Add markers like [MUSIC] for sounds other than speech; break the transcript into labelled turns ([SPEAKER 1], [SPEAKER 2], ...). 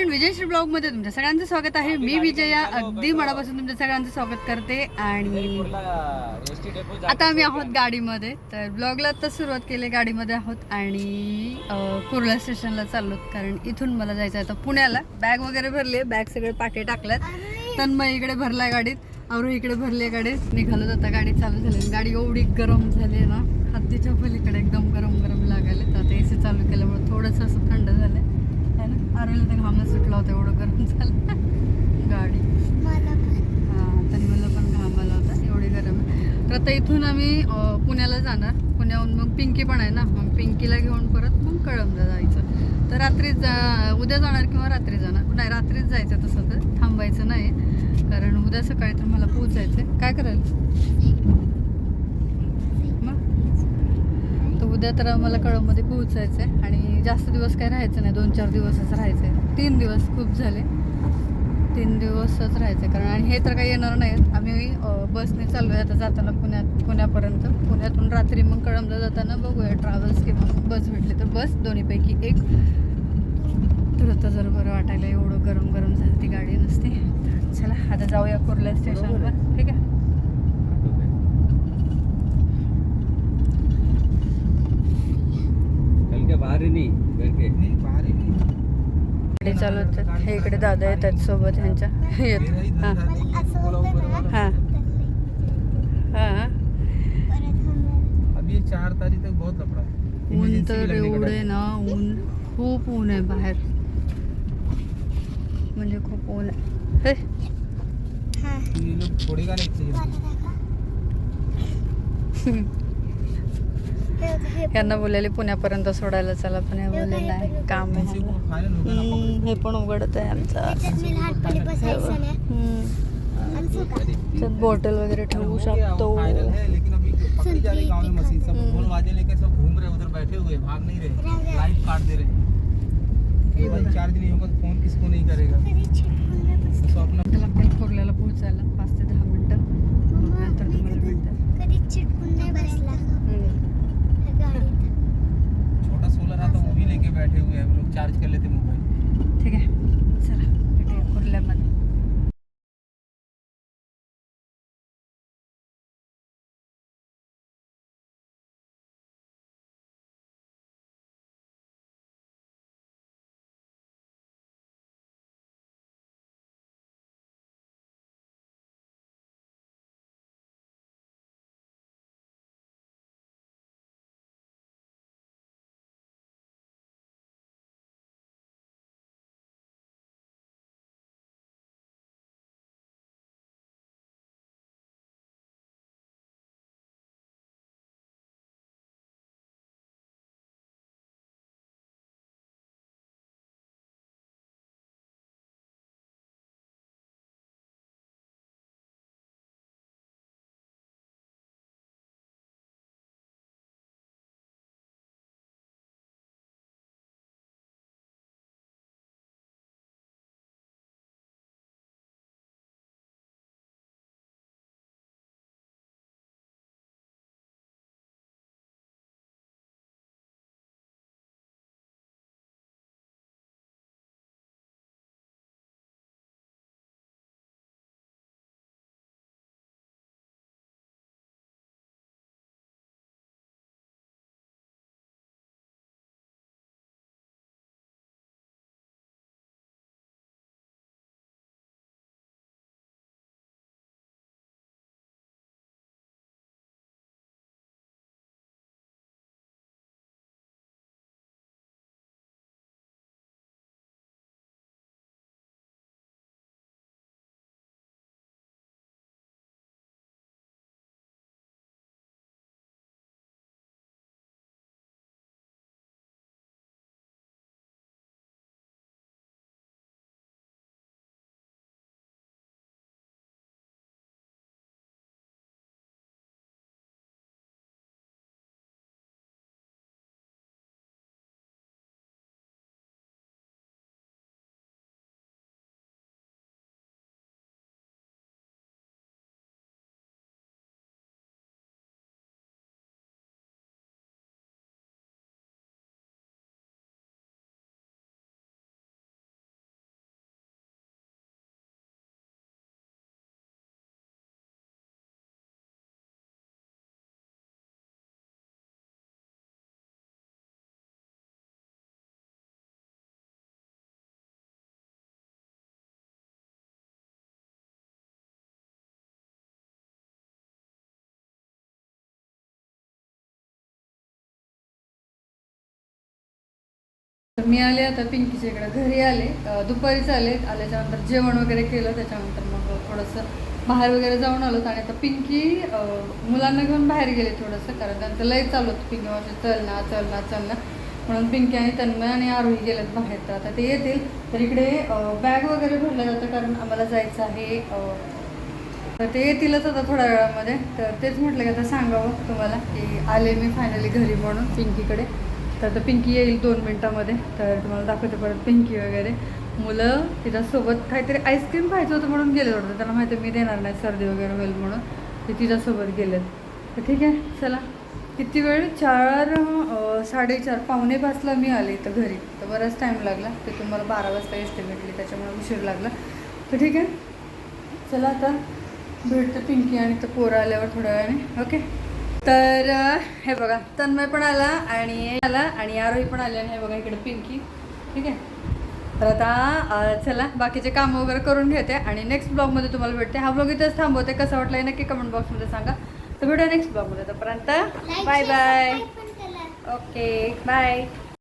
[SPEAKER 1] Friend विजयश्री ब्लॉगमध्ये तुमच्या सगळ्यांचं स्वागत आहे. मी विजया अगदी मनापासून तुमच्या सगळ्यांचं स्वागत करते आणि आता आम्ही आहोत गाडीमध्ये. तर ब्लॉगला तर सुरुवात केली गाडीमध्ये आहोत आणि कुर्ला स्टेशनला चाललो कारण इथून मला जायचं आहे आता पुण्याला. बॅग वगैरे भरली बॅग सगळे पाटे टाकल्यात. तन्मय इकडे भरलाय गाडीत. अवरू इकडे भरली गाडीत. निघालो आता गाडी चालू झाली. गाडी एवढी गरम झाली आहे ना. हद्दीच्या पलीकडे एकदम गरम गरम लागायला तर आता ए सी चालू केल्यामुळे थोडंसं असं थंड झालं आहे ना आरोला तर घामच सुटला होता एवढं गरम [LAUGHS] झालं. गाडी. हां तरी मला पण घाम आला होता एवढी गरम. आहे तर आता इथून आम्ही पुण्याला जाणार. पुण्याहून मग पिंकी पण आहे ना मग पिंकीला घेऊन परत मग कळमला जायचं. तर रात्री जा उद्या जाणार किंवा रात्री जाणार? नाही रात्रीच जायचं तसं तर थांबायचं नाही. कारण उद्या सकाळी तर मला पोचायचं आहे. काय करायला मग तर उद्या तर मला कळममध्ये पोहोचायचं आहे आणि जास्त दिवस काय राहायचं नाही. दोन चार दिवसच राहायचं आहे तीन दिवस खूप झाले. तीन दिवसच राहायचं आहे कारण आणि हे तर काही येणार नाहीत आम्ही बसने चाललो आहे आता जाताना पुण्यात पुण्यापर्यंत. पुण्यातून रात्री मग कळंबला जाताना बघूया ट्रॅव्हल्स किंवा बस भेटली तर बस दोन्हीपैकी एक. तर आता जर बरं वाटायला एवढं गरम गरम झालं ती गाडी नसते. चला आता जाऊया कुर्ला स्टेशनवर ठीक आहे
[SPEAKER 2] कल के बाहर ही नहीं घर के
[SPEAKER 3] नहीं बाहर ही नहीं
[SPEAKER 1] गाडी चालवतात हे इकडे दादा येतात सोबत ह्यांच्या. येत. हां. हां. हां
[SPEAKER 3] चार तारीख तक बहुत लफड़ा है.
[SPEAKER 1] ऊन तर
[SPEAKER 3] का
[SPEAKER 1] एवढे। ना ऊन खूप ऊन आहे बाहेर. म्हणजे खूप ऊन आहे. हे,
[SPEAKER 3] तो [LAUGHS]
[SPEAKER 1] यांना बोललेले पुण्यापर्यंत सोडायला चला. पण हे बोलले नाही काम आहे हे पण उघडत आहे आमचं.
[SPEAKER 4] मी लहानपणी बसायचं नाही
[SPEAKER 1] हम्म,
[SPEAKER 4] आमचं का
[SPEAKER 1] त्यात बॉटल वगैरे ठेवू शकतो.
[SPEAKER 3] वो फाइनल है लेकिन
[SPEAKER 1] तर मी आले आता पिंकीच्या इकडे. घरी आले. दुपारीच आले. आल्याच्यानंतर जेवण वगैरे केलं. त्याच्यानंतर मग थोडंसं बाहेर वगैरे जाऊन आलो. आणि आता पिंकी मुलांना घेऊन बाहेर गेले थोडंसं कारण त्यांचं लय चालू होतं. पिंकी म्हणजे चल ना चल ना चल ना. म्हणून पिंकी आणि तन्मय आणि आरोही गेलेत बाहेर. तर आता ते येतील. तर इकडे बॅग वगैरे भरलं जातं कारण आम्हाला जायचं आहे. तर ते येतीलच आता थोड्या वेळामध्ये. तर तेच म्हटलं की आता सांगावं तुम्हाला की आले मी फायनली घरी म्हणून पिंकीकडे. तर आता पिंकी येईल दोन मिनटामध्ये. तर तुम्हाला दाखवते परत पिंकी वगैरे. मुलं तिच्यासोबत काहीतरी आईस्क्रीम खायचं होतं म्हणून गेले होते त्यांना माहिती मी देणार नाही सर्दी वगैरे होईल म्हणून. ते तिच्यासोबत गेलेत. तर ठीक आहे चला. किती वेळ? चार साडेचार पावणे पाचला मी आले इथं घरी. तर बराच टाईम लागला. ते तुम्हाला बारा वाजता एसटी भेटली त्याच्यामुळे उशीर लागला. तर ठीक आहे. चला आता. भेटतं पिंकी आणि तर पोरं आल्यावर थोड्या वेळाने. ओके? तर हे बघा तन्मय पण आला आणि आला आणि आरोही पण आले आणि हे बघा इकडे पिंकी. ठीक आहे? तर आता चला बाकीचे कामं वगैरे करून घेते आणि नेक्स्ट ब्लॉगमध्ये तुम्हाला भेटते. हा ब्लॉग इथंच थांबवते. कसा वाटला हे नक्की कमेंट बॉक्समध्ये सांगा. तर भेटूया नेक्स्ट ब्लॉगमध्ये तोपर्यंत बाय बाय ओके बाय